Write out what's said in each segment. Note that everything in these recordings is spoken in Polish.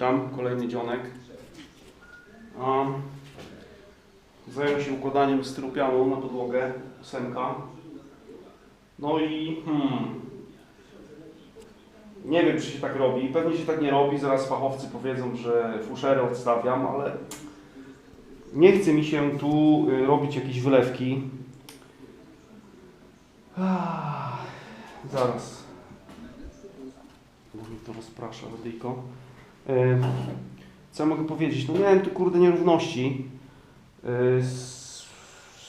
Witam, kolejny dzionek. A, zająłem się układaniem styropianu na podłogę, ósemka. No i hmm, nie wiem, czy się tak robi. Pewnie się tak nie robi. Zaraz fachowcy powiedzą, że fuszerę odstawiam, ale nie chce mi się tu y, robić jakieś wylewki. Ah, zaraz. Mi to rozprasza radyjko. Co ja mogę powiedzieć? No miałem tu kurde nierówności. E,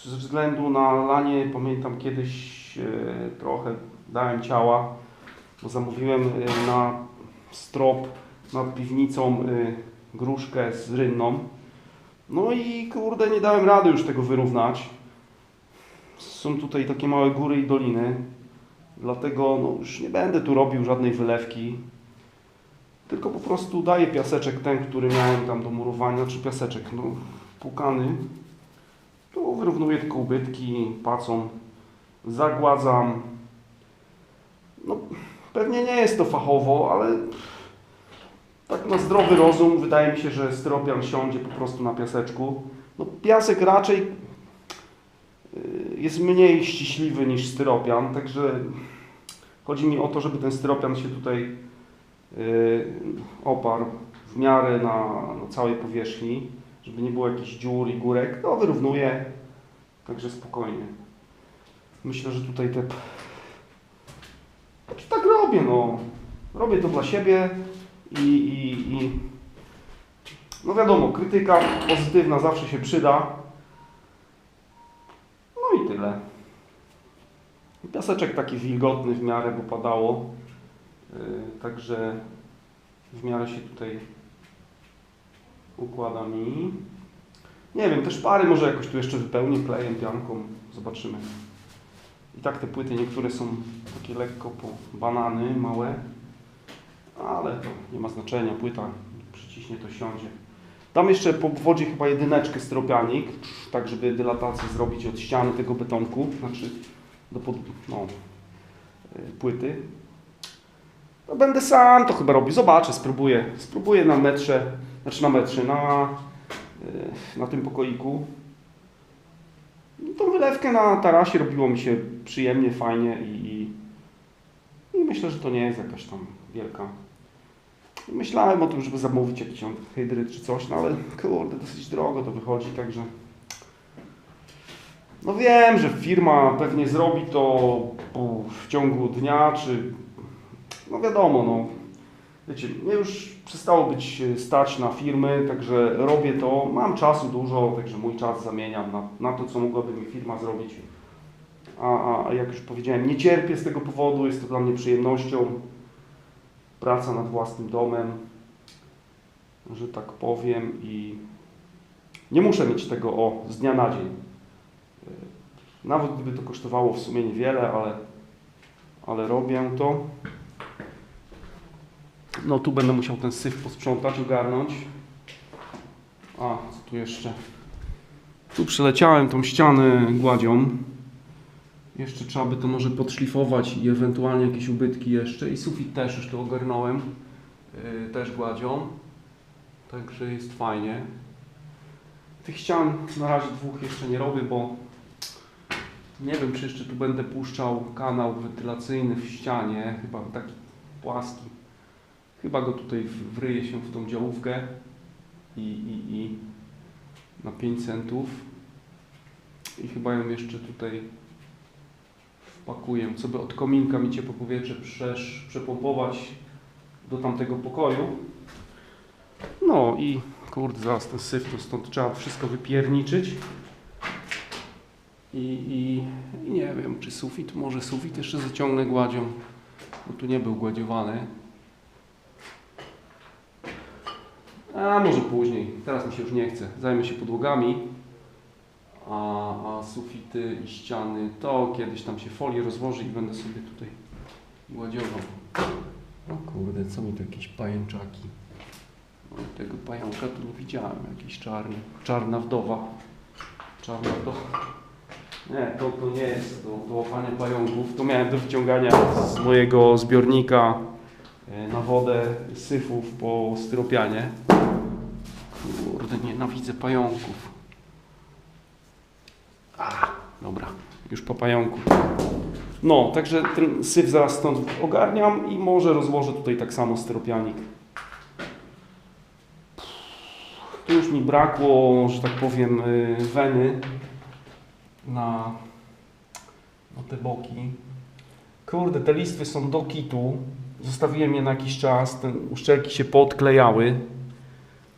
Ze względu na lanie, pamiętam kiedyś e, trochę dałem ciała, bo zamówiłem e, na strop nad piwnicą gruszkę z rynną. No i kurde nie dałem rady już tego wyrównać. Są tutaj takie małe góry i doliny. Dlatego no, już nie będę tu robił żadnej wylewki. Tylko po prostu daję piaseczek ten, który miałem tam do murowania, czy piaseczek no, płukany. Tu wyrównuję tylko ubytki, pacą, zagładzam. No, pewnie nie jest to fachowo, ale tak na zdrowy rozum wydaje mi się, że styropian siądzie po prostu na piaseczku. No, piasek raczej y, jest mniej ściśliwy niż styropian, także chodzi mi o to, żeby ten styropian się tutaj oparł w miarę na, na całej powierzchni, żeby nie było jakichś dziur i górek. No, wyrównuję, także spokojnie. Myślę, że tutaj te... Znaczy, tak robię, no. Robię to dla siebie i, i, i... No wiadomo, krytyka pozytywna zawsze się przyda. No i tyle. Piaseczek taki wilgotny w miarę, bo padało. Yy, Także w miarę się tutaj układa mi. Nie wiem, te szpary może jakoś tu jeszcze wypełnię klejem, pianką. Zobaczymy. I tak te płyty niektóre są takie lekko po banany, małe. Ale to nie ma znaczenia, płyta przyciśnie to siądzie. Tam jeszcze po wodzie chyba jedyneczkę styropianik, tak żeby dylatację zrobić od ściany tego betonku, znaczy do pod, no, y, płyty. No będę sam to chyba robił, zobaczę, spróbuję. Spróbuję na metrze, znaczy na metrze, na, y, na tym pokoiku. No, Tą wylewkę na tarasie robiło mi się przyjemnie, fajnie i, i, myślę, że to nie jest jakaś tam wielka. Myślałem o tym, żeby zamówić jakiś tam hydryt czy coś, no ale kurde, dosyć drogo to wychodzi, także... No wiem, że firma pewnie zrobi to w ciągu dnia, czy... No wiadomo, no. Wiecie, mnie już przestało być e, stać na firmy, także robię to. Mam czasu dużo, także mój czas zamieniam na, na to, co mogłaby mi firma zrobić. A, a, jak już powiedziałem, nie cierpię z tego powodu, jest to dla mnie przyjemnością. Praca nad własnym domem, że tak powiem, i nie muszę mieć tego o z dnia na dzień. E, Nawet gdyby to kosztowało w sumie niewiele, ale, ale robię to. No tu będę musiał ten syf posprzątać, ogarnąć. A, co tu jeszcze? Tu przeleciałem tą ścianę gładzią. Jeszcze trzeba by to może podszlifować i ewentualnie jakieś ubytki jeszcze. I sufit też już to ogarnąłem. Yy, też gładzią. Także jest fajnie. Tych ścian na razie dwóch jeszcze nie robię, bo nie wiem czy jeszcze tu będę puszczał kanał wentylacyjny w ścianie. Chyba taki płaski. Chyba go tutaj wryje się w tą działówkę i, i, i na 5 centów. I chyba ją jeszcze tutaj wpakuję, co by od kominka mi ciepłe powietrze przesz, przepompować do tamtego pokoju. No i kurde, zaraz ten syf, to stąd trzeba wszystko wypierniczyć. I, i, I nie wiem, czy sufit, może sufit jeszcze zaciągnę gładzią, bo tu nie był gładziowany. A może później, teraz mi się już nie chce. Zajmę się podłogami, a, a sufity i ściany to kiedyś tam się folię rozłoży i będę sobie tutaj gładziował. O kurde, co mi tu jakieś pajęczaki. O, tego pająka tu nie widziałem, jakiś czarny. Czarna wdowa. Czarna wdowa. Nie, to, to nie jest do, do łapania pająków. To miałem do wyciągania z mojego zbiornika na wodę syfów po styropianie. Kurde, nienawidzę pająków. A, dobra, już po pająku. No, także ten syf zaraz stąd ogarniam i może rozłożę tutaj tak samo styropianik. Tu już mi brakło, że tak powiem, y, weny na, na te boki. Kurde, te listwy są do kitu. Zostawiłem je na jakiś czas, te uszczelki się podklejały.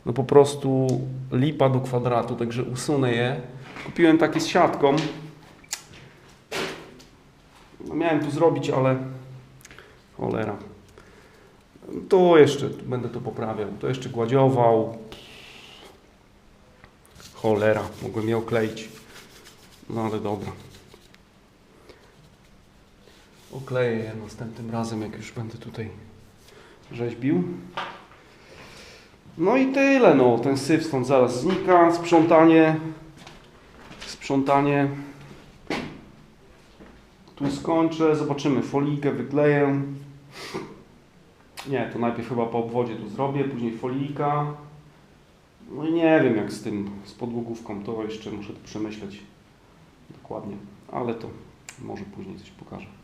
No po prostu lipa do kwadratu, także usunę je. Kupiłem takie z siatką. No miałem tu zrobić, ale cholera. To jeszcze będę to poprawiał. To jeszcze gładziował. Cholera, mogłem je okleić. No ale dobra. Okleję je następnym razem, jak już będę tutaj rzeźbił. No i tyle, no. Ten syf stąd zaraz znika. Sprzątanie. Sprzątanie. Tu skończę. Zobaczymy. Folijkę wykleję. Nie, to najpierw chyba po obwodzie tu zrobię, później folijka. No i nie wiem jak z tym, z podłogówką, to jeszcze muszę to przemyśleć dokładnie, ale to może później coś pokażę.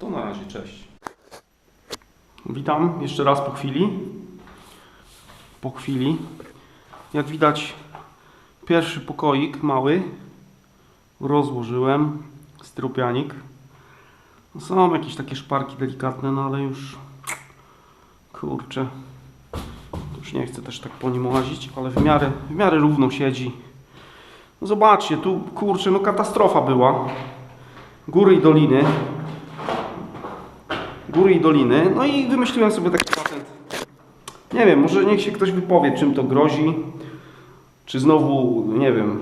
To na razie, cześć. Witam jeszcze raz po chwili. Po chwili. Jak widać, pierwszy pokoik mały rozłożyłem, styropianik. No Są jakieś takie szparki delikatne, no ale już kurczę. Już nie chcę też tak po nim łazić, ale w miarę, w miarę równo siedzi. No zobaczcie, tu kurczę, no katastrofa była. Góry i doliny. Góry i doliny. No i wymyśliłem sobie taki patent. Nie wiem, może niech się ktoś wypowie, czym to grozi. Czy znowu, nie wiem,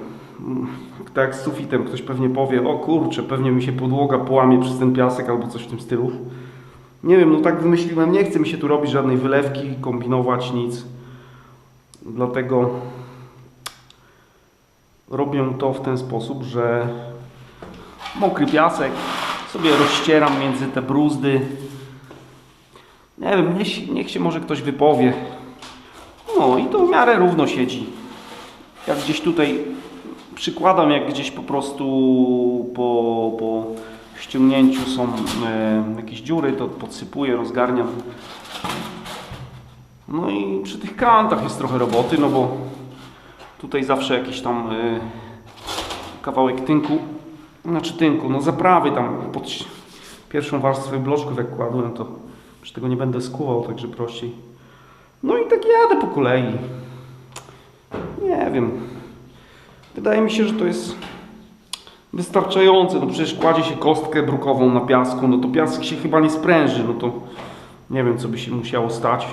tak jak z sufitem, ktoś pewnie powie, o kurczę, pewnie mi się podłoga połamie przez ten piasek albo coś w tym stylu. Nie wiem, no tak wymyśliłem, nie chce mi się tu robić żadnej wylewki, kombinować, nic. Dlatego robię to w ten sposób, że mokry piasek sobie rozścieram między te bruzdy. Nie wiem, niech, niech się może ktoś wypowie. No i to w miarę równo siedzi. Jak gdzieś tutaj przykładam, jak gdzieś po prostu po, po ściągnięciu są e, jakieś dziury, to podsypuję, rozgarniam. No i przy tych kantach jest trochę roboty, no bo tutaj zawsze jakiś tam e, kawałek tynku, znaczy tynku, no zaprawy tam pod pierwszą warstwę bloczków jak kładłem, to przy tego nie będę skuwał, także prościej. No i tak jadę po kolei. Nie wiem. Wydaje mi się, że to jest wystarczające. No przecież kładzie się kostkę brukową na piasku, no to piasek się chyba nie spręży, no to nie wiem, co by się musiało stać.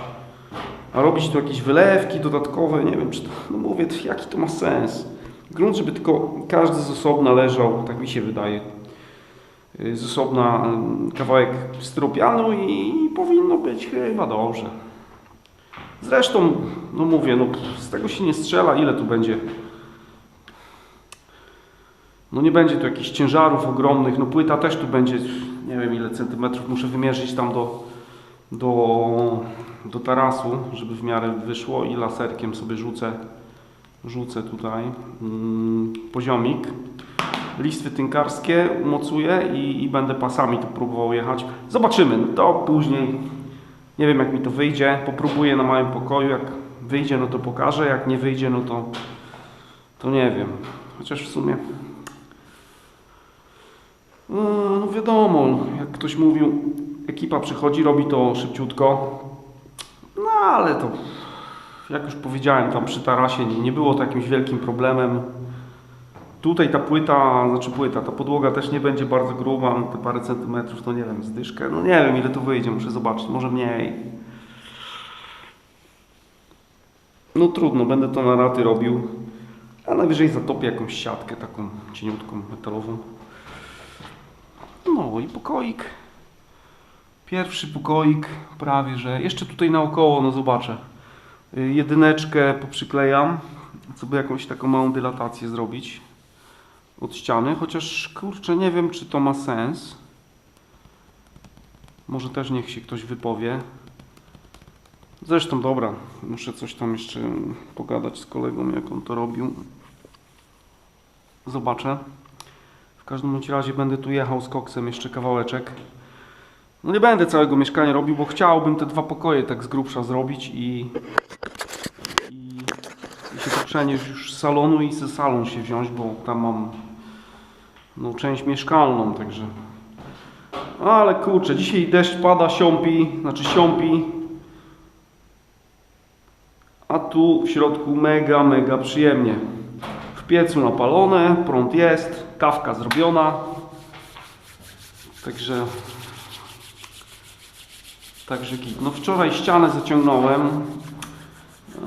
A robić tu jakieś wylewki dodatkowe, nie wiem, czy to, no mówię, jaki to ma sens. Grunt, żeby tylko każdy z osobna leżał, tak mi się wydaje. Y, Z osobna y, kawałek styropianu i powinno być chyba dobrze. Zresztą, no mówię, no z tego się nie strzela, ile tu będzie no nie będzie tu jakichś ciężarów ogromnych, no płyta też tu będzie, nie wiem ile centymetrów muszę wymierzyć tam do, do, do tarasu, żeby w miarę wyszło i laserkiem sobie rzucę, rzucę tutaj mm, poziomik. Listwy tynkarskie umocuję i, i będę pasami tu próbował jechać. Zobaczymy, to później, nie wiem jak mi to wyjdzie, popróbuję na małym pokoju, jak wyjdzie no to pokażę, jak nie wyjdzie no to, to nie wiem. Chociaż w sumie no, no wiadomo, jak ktoś mówił, ekipa przychodzi, robi to szybciutko. No ale to, jak już powiedziałem, tam przy tarasie nie, nie było to jakimś wielkim problemem. Tutaj ta płyta, znaczy płyta, ta podłoga też nie będzie bardzo gruba, no te parę centymetrów, to nie wiem, zdyszkę. No nie wiem ile tu wyjdzie, muszę zobaczyć, może mniej. No trudno, będę to na raty robił. A najwyżej zatopię jakąś siatkę taką cieniutką, metalową. No i pokoik. Pierwszy pokoik, prawie że. Jeszcze tutaj naokoło, no zobaczę. Jedyneczkę poprzyklejam, co by jakąś taką małą dylatację zrobić od ściany. Chociaż kurczę, nie wiem, czy to ma sens. Może też niech się ktoś wypowie. Zresztą dobra, muszę coś tam jeszcze pogadać z kolegą, jak on to robił. Zobaczę. W każdym bądź razie będę tu jechał z koksem jeszcze kawałeczek. No nie będę całego mieszkania robił, bo chciałbym te dwa pokoje tak z grubsza zrobić i, i, i się to przenieść już z salonu i ze salon się wziąć, bo tam mam no, część mieszkalną, także. Ale kurczę, dzisiaj deszcz pada, siąpi, znaczy siąpi. A tu w środku mega, mega przyjemnie. W piecu napalone, prąd jest, kawka zrobiona. Także Także git. No wczoraj ścianę zaciągnąłem.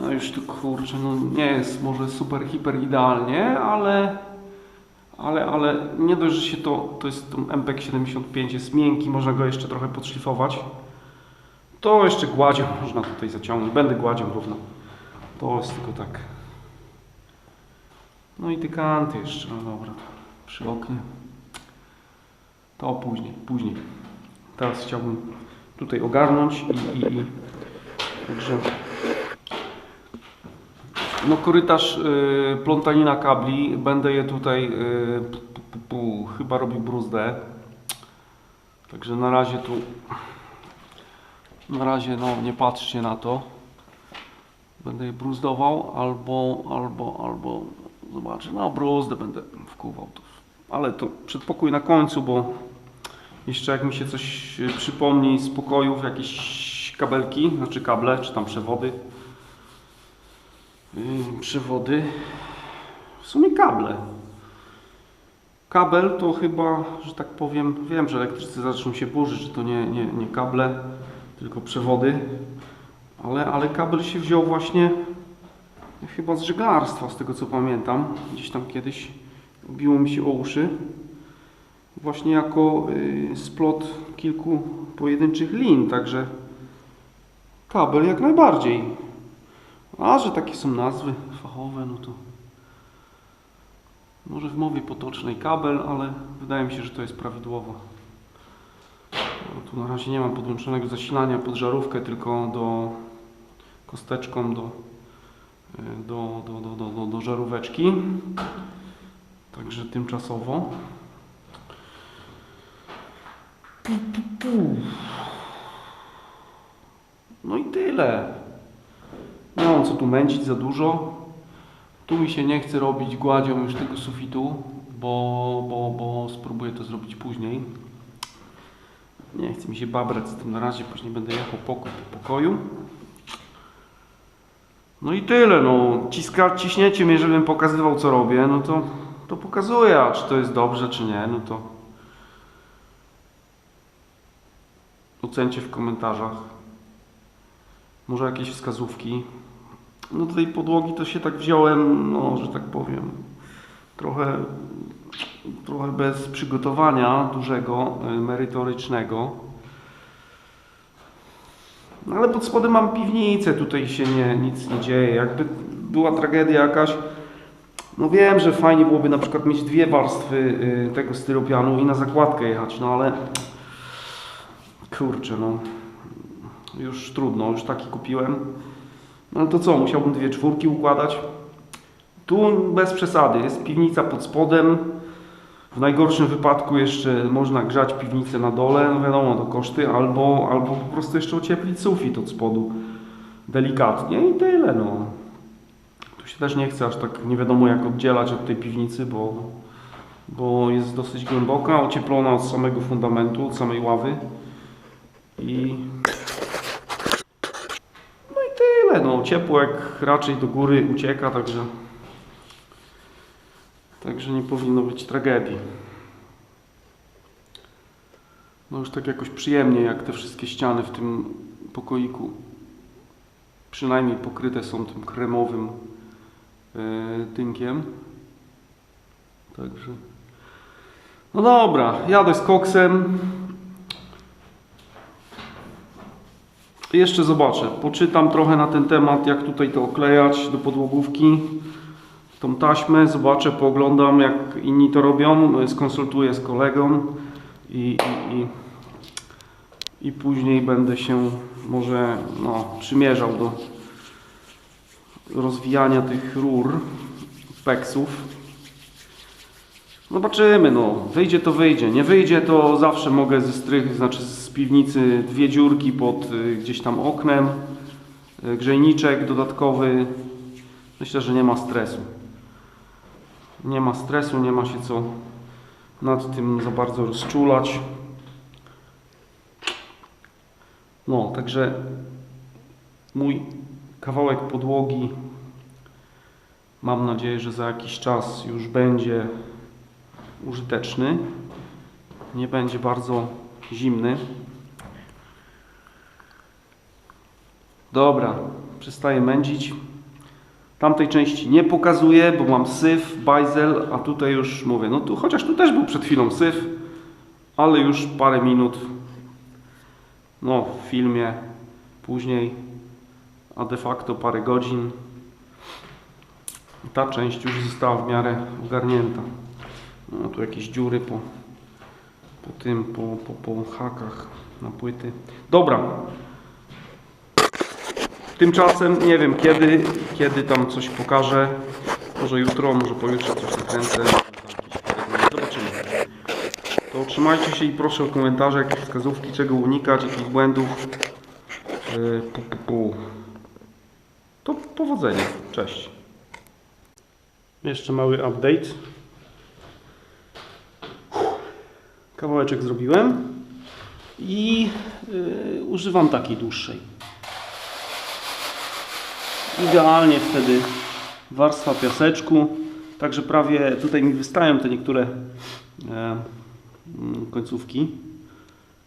A już tu kurczę, no nie jest może super, hiper idealnie, ale ale, ale nie dość, że się to, to jest MPEG 75 jest miękki, można go jeszcze trochę podszlifować. To jeszcze gładzią można tutaj zaciągnąć. Będę gładzią równo. To jest tylko tak. No i te kanty jeszcze, no dobra, przy oknie. To później, później. Teraz chciałbym tutaj ogarnąć i, i, i także no korytarz y, plątanina kabli będę je tutaj y, chyba robił bruzdę. Także na razie tu na razie no nie patrzcie na to. Będę je bruzdował albo albo albo zobaczę. No bruzdę będę wkuwał to ale to przedpokój na końcu bo jeszcze jak mi się coś przypomni z pokojów, jakieś kabelki, znaczy kable, czy tam przewody. Przewody. W sumie kable. Kabel to chyba, że tak powiem, wiem, że elektrycy zaczną się burzyć, że to nie, nie, nie kable, tylko przewody. Ale, ale kabel się wziął właśnie chyba z żeglarstwa, z tego co pamiętam. Gdzieś tam kiedyś biło mi się o uszy właśnie jako y, splot kilku pojedynczych lin, także kabel jak najbardziej. A że takie są nazwy fachowe, no to może w mowie potocznej kabel, ale wydaje mi się, że to jest prawidłowo. No, tu na razie nie mam podłączonego zasilania pod żarówkę, tylko do kosteczką do, do, do, do, do, do, do żaróweczki. Także tymczasowo. No i tyle. Nie mam co tu męcić za dużo. Tu mi się nie chce robić gładzią już tego sufitu, bo, bo, bo spróbuję to zrobić później. Nie chce mi się babrać z tym na razie, później będę jechał pokój po pokoju. No i tyle, no. Ciska, ciśniecie mnie, żebym pokazywał co robię, no to, to pokazuję, a czy to jest dobrze, czy nie, no to ocencie w komentarzach. Może jakieś wskazówki. No do tej podłogi to się tak wziąłem, no, że tak powiem, trochę, trochę bez przygotowania dużego, y, merytorycznego. No ale pod spodem mam piwnicę, tutaj się nie, nic nie dzieje. Jakby była tragedia jakaś, no wiem, że fajnie byłoby na przykład mieć dwie warstwy y, tego styropianu i na zakładkę jechać, no ale Kurczę, no. Już trudno, już taki kupiłem. No to co, musiałbym dwie czwórki układać. Tu bez przesady, jest piwnica pod spodem. W najgorszym wypadku jeszcze można grzać piwnicę na dole, no wiadomo, to koszty, albo, albo po prostu jeszcze ocieplić sufit od spodu delikatnie i tyle, no. Tu się też nie chce aż tak nie wiadomo jak oddzielać od tej piwnicy, bo, bo jest dosyć głęboka, ocieplona od samego fundamentu, od samej ławy. I No, ciepłek raczej do góry ucieka, także także nie powinno być tragedii. No już tak jakoś przyjemnie, jak te wszystkie ściany w tym pokoiku przynajmniej pokryte są tym kremowym yy, tynkiem. Także no dobra, jadę z koksem. Jeszcze zobaczę, poczytam trochę na ten temat, jak tutaj to oklejać do podłogówki, tą taśmę, zobaczę, pooglądam jak inni to robią, skonsultuję z kolegą i, i, i i później będę się może no, przymierzał do rozwijania tych rur, peksów. Zobaczymy, no. Wyjdzie to wyjdzie. Nie wyjdzie to zawsze mogę ze strych, znaczy piwnicy dwie dziurki pod y, gdzieś tam oknem. Y, Grzejniczek dodatkowy. Myślę, że nie ma stresu. Nie ma stresu, nie ma się co nad tym za bardzo rozczulać. No, także mój kawałek podłogi mam nadzieję, że za jakiś czas już będzie użyteczny. Nie będzie bardzo zimny. Dobra, przestaję mędzić. Tamtej części nie pokazuję, bo mam syf, bajzel, a tutaj już mówię, no tu chociaż tu też był przed chwilą syf, ale już parę minut no w filmie później, a de facto parę godzin ta część już została w miarę ogarnięta. No tu jakieś dziury po, po tym, po, po, po hakach na płyty. Dobra. Tymczasem nie wiem kiedy, kiedy tam coś pokażę. Może jutro, może pojutrze coś nakręcę. Zobaczymy. To trzymajcie się i proszę o komentarze, jakieś wskazówki, czego unikać, jakich błędów. Yy. To powodzenia. Cześć. Jeszcze mały update. Kawałeczek zrobiłem i yy, używam takiej dłuższej. Idealnie wtedy warstwa piaseczku, także prawie tutaj mi wystają te niektóre końcówki,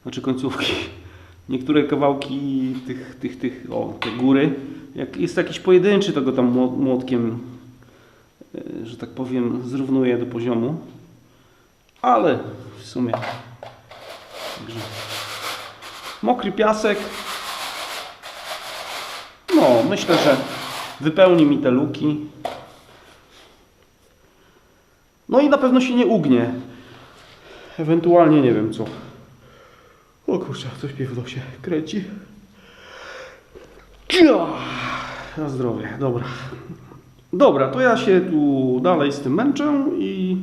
znaczy końcówki, niektóre kawałki tych, tych, tych, o, te góry. Jak jest jakiś pojedynczy, to go tam mło- młotkiem, e, że tak powiem, zrównuję do poziomu. Ale w sumie także mokry piasek. No, myślę, że wypełni mi te luki. No i na pewno się nie ugnie. Ewentualnie nie wiem co. O kurczę, coś mnie w nosie kręci. Na zdrowie, dobra. Dobra, to ja się tu dalej z tym męczę i...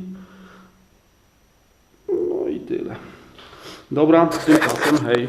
No i tyle. Dobra, tymczasem hej.